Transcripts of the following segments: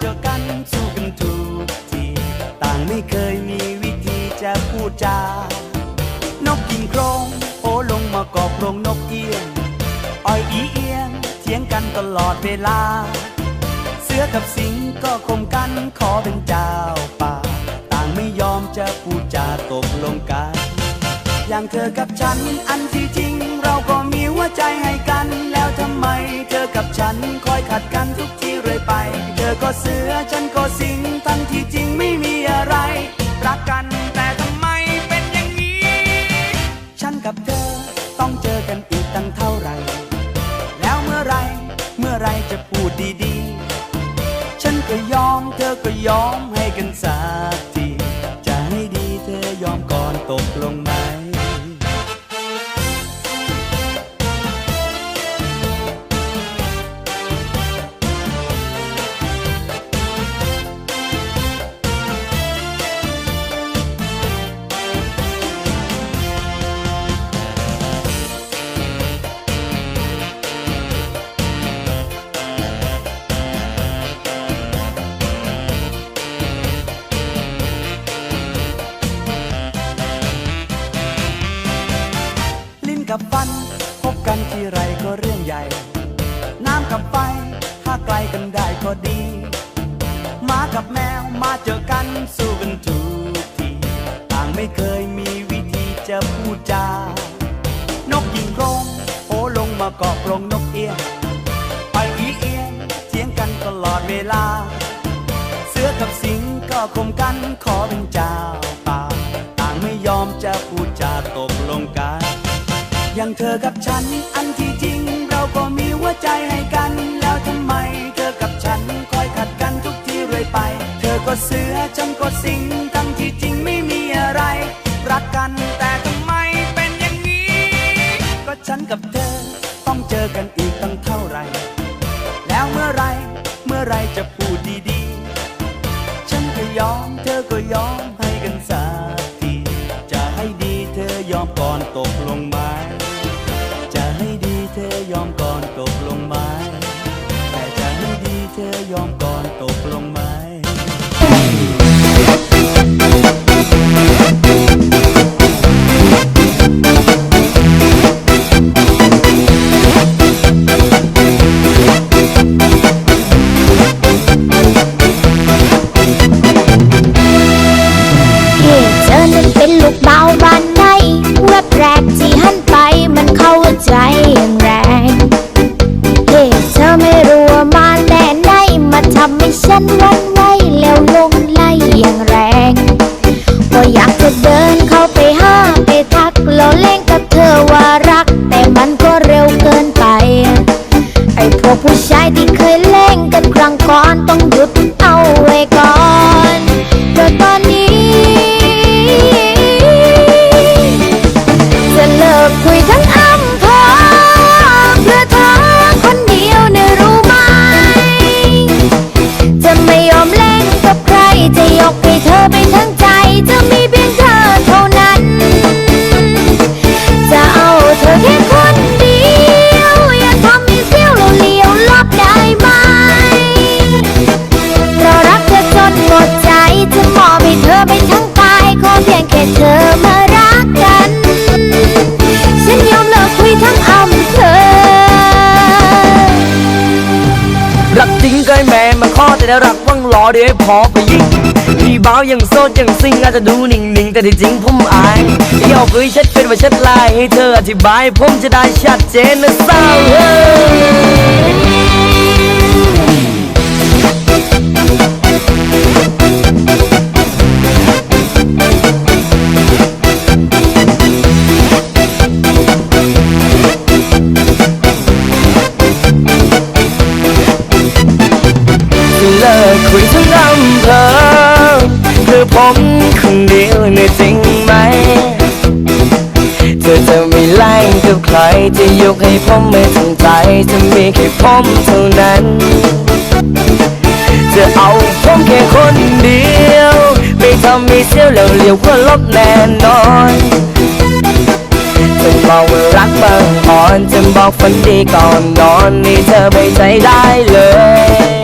เจอกันสู้กันทุกทีต่างไม่เคยมีวิธีจะพูดจานกกินโครงโอลงมากอบโครงนกเอียงอ้อยอีเอียงเถียงกันตลอดเวลา เสือกับสิงก็คมกันขอเป็นเจ้าป่า ต่างไม่ยอมจะพูดจาตกลงกัน อย่างเธอกับฉันอันที่จริง เราก็มีหัวใจให้กัน แล้วทำไม เธอกับฉันคอยขัดกันทุกที ก็สิงทั้งที่จริงไม่มีอะไร รักกันแต่ทำไมเป็นอย่างนี้ ฉันกับเธอต้องเจอกันอีกตั้งเท่าไหร่ แล้วเมื่อไรเมื่อไรจะพูดดีๆ ฉันก็ยอมเธอก็ยอมให้กันสักที จะให้ดีเธอยอมก่อนตกลงไหม กันทีไรก็เรื่องใหญ่ น้ำกับไฟถ้าไกลกันได้ก็ดีหมากับแมวมาเจอกันสู้กันทุกทีต่างไม่เคยมีวิธีจะพูดจานกยิงโครงโอลงมาเกาะกรงนกเอียงไปอีเอียงเถียงกันตลอดเวลา เสือกับสิงก็คมกัน ก็เสือฉันก็สิงทั้งที่จริงไม่มีอะไร รักกันแต่ทำไมเป็นอย่างนี้ ก็ฉันกับเธอต้องเจอกันอีกตั้งเท่าไหร่แล้วเมื่อไรเมื่อไรจะพูดดีๆ ฉันก็ยอมเธอก็ยอมให้กันสักทีจะให้ดีเธอยอมก่อนตกลงไหมจะให้ดีเธอยอมก่อนตกลงไหมแต่จะให้ดีเธอยอมก่อนตกลงไหม ได้รักวังรอเดี๋ยวให้พอไปยิงพี่บ่าวยังโสดยังซิงอาจจะดูนิ่งๆ แต่ที่จริงผมอายอยากคุยเช็ดเป็นว่าเช็ดลายให้เธออธิบายผมจะได้ชัดเจนนะสาวเกให้ผมไม่สนใจจะมีแค่ผมเท่านั้น จะเอาผมแค่คนเดียว ไม่ทำมีเสี้ยวแล้วเลี้ยวก็ลบแน่นอนจะบอกว่ารักบางอ่อนจะบอกฝันดีก่อนนอนนี่เธอไม่ใจได้เลย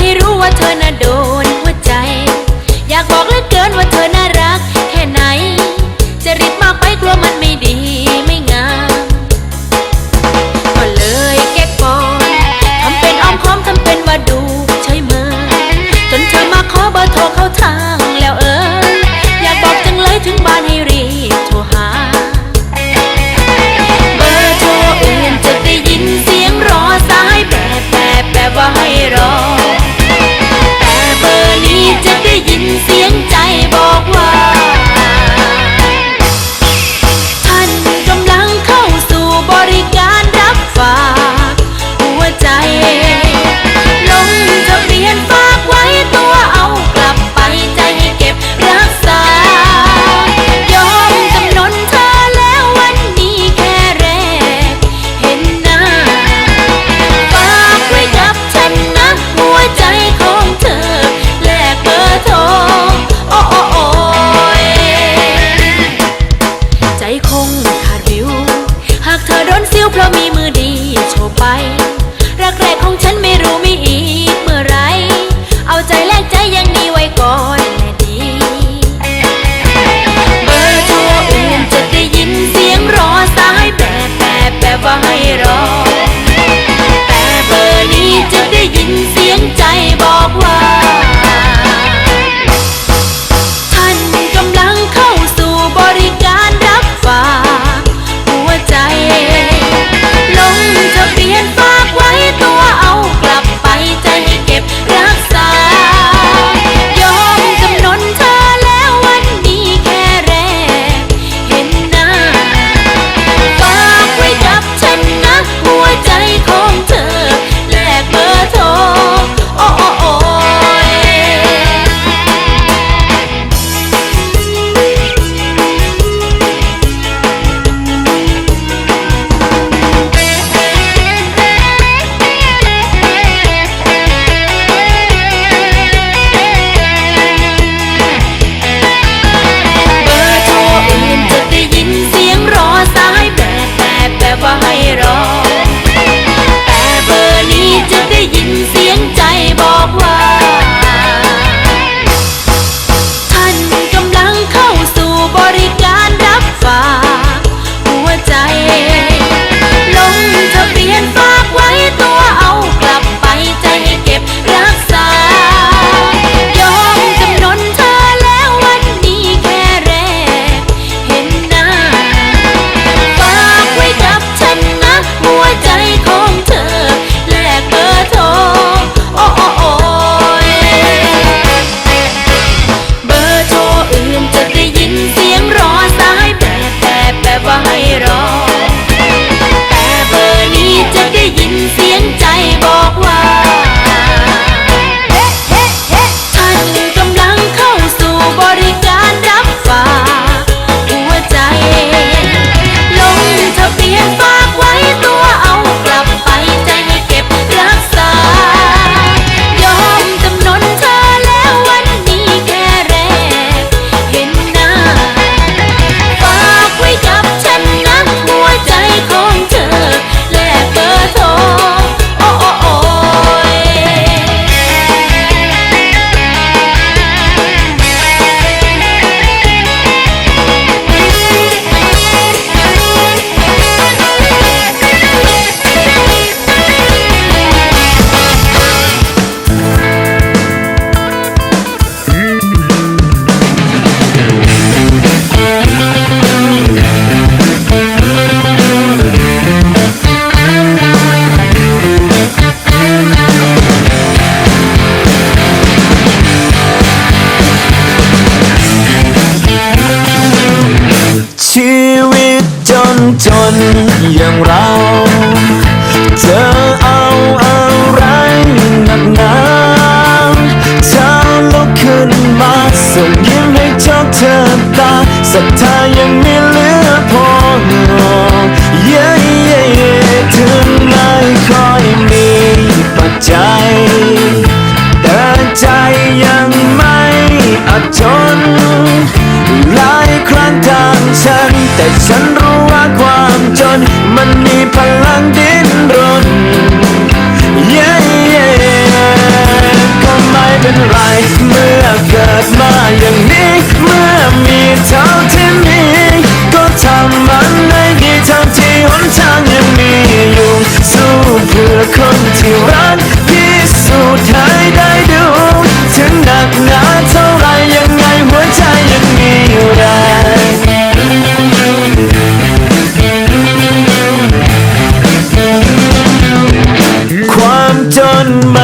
ให้รู้ว่าเธอน่ะโดนหัวใจ อยากบอกเหลือเกินว่าเธอน่ะ Sa tayang nila my